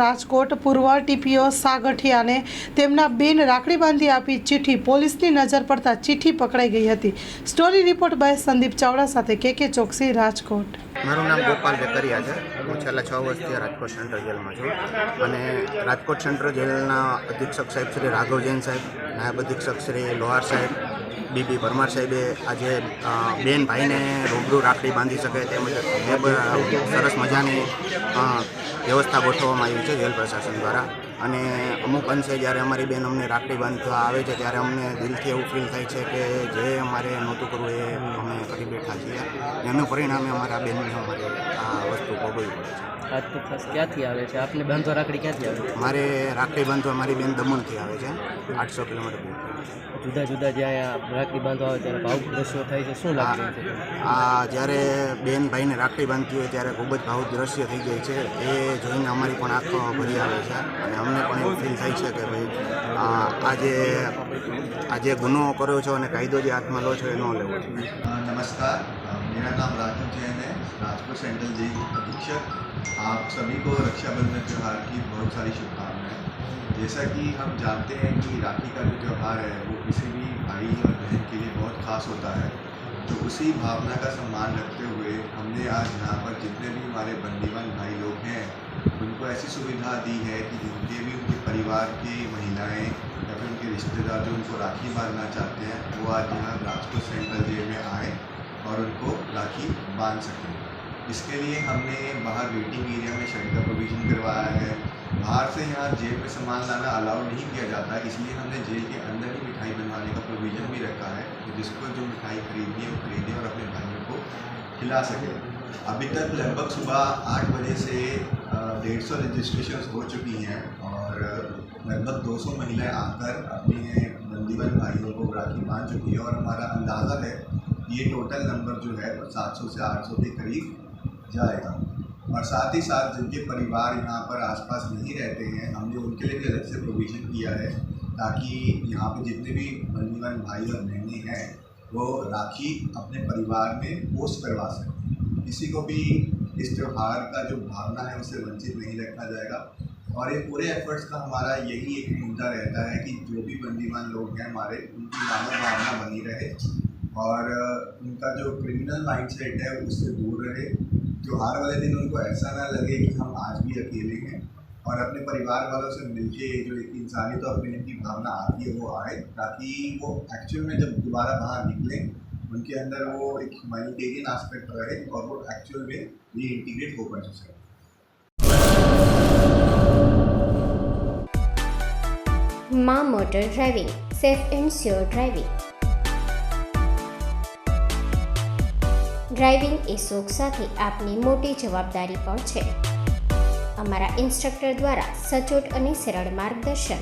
રાજકોટ પૂર્વ ટીપીઓ સાગઠિયાને તેમના બેન રાખડી બાંધી આપી ચિઠ્ઠી. પોલીસની નજર પડતા ચિઠ્ઠી પકડાઈ ગઈ હતી. Story report by Sandeep Chavda સાથે કે કે ચોકસી, રાજકોટ. મારું નામ ગોપાલ વેકરિયા છે. હું છેલ્લા છ વર્ષથી રાજકોટ સેન્ટ્રલ જેલમાં છું. અને રાજકોટ સેન્ટ્રલ જેલના અધિક્ષક સાહેબ શ્રી રાઘવ જૈન સાહેબ, નાયબ અધિક્ષક શ્રી લોહાર સાહેબ, બીબી પરમાર સાહેબે આજે બેન ભાઈને રૂબરૂ રાખડી બાંધી શકે તેમજ સરસ મજાની વ્યવસ્થા ગોઠવવામાં આવી છે જેલ પ્રશાસન દ્વારા. અને અમુક અંશે જ્યારે અમારી બેન અમને રાખડી બાંધવા આવે છે ત્યારે અમને દિલથી એવું ફીલ થાય છે કે જે અમારે નહોતું કરવું એ અમે કરી બેઠા છીએ. એનું પરિણામે અમારા બેનને અમારે આ વસ્તુ ભોગવવી પડે છે. ક્યાંથી આવે છે? આપને બાંધવા રાખડી ક્યાંથી આવે છે? મારે રાખડી બાંધવા મારી બેન દમણથી આવે છે આઠસો કિલોમીટર દૂર. જુદા જુદા જ્યાં રાખડી બાંધવા આવે ત્યારે ભાવુક દ્રશ્યો થાય છે શું લાગે છે? આ જ્યારે બેન ભાઈને રાખડી બાંધતી હોય ત્યારે ખૂબ જ ભાવુક દ્રશ્ય થઈ જાય છે એ જોઈને અમારી પણ આંખો ભરી આવે છે. અને અમને પણ એવું ફીલ થાય છે કે ભાઈ આ આ જે આ જે ગુનો કર્યો છો અને કાયદો જે હાથમાં લો છો એ ન લેવો જોઈએ अ, नमस्कार अ, मेरा नाम राघव जैन है राजकोट सेंट्रल जेल अधीक्षक आप सभी को रक्षाबंधन त्यौहार की बहुत सारी शुभकामनाएं जैसा कि हम जानते हैं कि राखी का जो त्यौहार है वो किसी भी भाई और बहन के लिए बहुत खास होता है तो उसी भावना का सम्मान रखते हुए हमने आज यहाँ पर जितने भी हमारे बंदीवान भाई लोग हैं उनको ऐसी सुविधा दी है कि जिनके भी उनके परिवार की महिलाएँ या फिर उनके रिश्तेदार जो उनको राखी बांधना चाहते हैं, वो आज यहाँ राजकोट सेंट्रल जेल में आए और उनको राखी बाँध सकें। इसके लिए हमने बाहर वेटिंग एरिया में शेड का प्रोविज़न करवाया है। बाहर से यहाँ जेल में सामान लाना अलाउ नहीं किया जाता, इसलिए हमने जेल के अंदर ही मिठाई बनवाने का प्रोविज़न भी रखा है जिसको जो मिठाई खरीदनी है, वो खरीदें और अपने भाइयों को खिला सके। अभी तक लगभग सुबह आठ बजे से डेढ़ सौ रजिस्ट्रेशन हो चुकी हैं और लगभग 200 महिलाएँ आकर अपने बंदीवन भाइयों को राखी बाँध चुकी है और हमारा अंदाज़ा है ये टोटल नंबर जो है वो 700 से 800 के करीब जाएगा। और साथ ही साथ जिनके परिवार यहाँ पर आसपास नहीं रहते हैं, हमने उनके लिए भी अलग से प्रोविज़न किया है ताकि यहाँ पे जितने भी बंदीवान भाई और बहनें हैं, वो राखी अपने परिवार में पोस्ट करवा सकें। किसी को भी इस त्यौहार का जो भावना है, उसे वंचित नहीं रखा जाएगा। और ये पूरे एफर्ट्स का हमारा यही एक मुद्दा रहता है कि जो भी बंदीवान लोग हैं हमारे, उनकी मानव भावना बनी रहे और उनका जो क्रिमिनल माइंडसेट है, उससे दूर रहे। त्यौहार वाले दिन उनको ऐसा ना लगे कि हम आज भी अकेले हैं और अपने परिवार वालों से मिलके जो एक इंसानियत और प्रेम की भावना आती है, वो आए, ताकि वो एक्चुअल में जब दोबारा बाहर निकलें उनके अंदर वो एक ह्यूमैनिटेरियन एस्पेक्ट रहे और वो एक्चुअल में री इंटीग्रेट हो पाए सोसाइटी મા motor driving safe and sure driving driving એ શોખ સાથે આપની મોટી જવાબદારી પણ છે અમારા ઇન્સ્ટ્રક્ટર દ્વારા સચોટ અને સરળ માર્ગદર્શન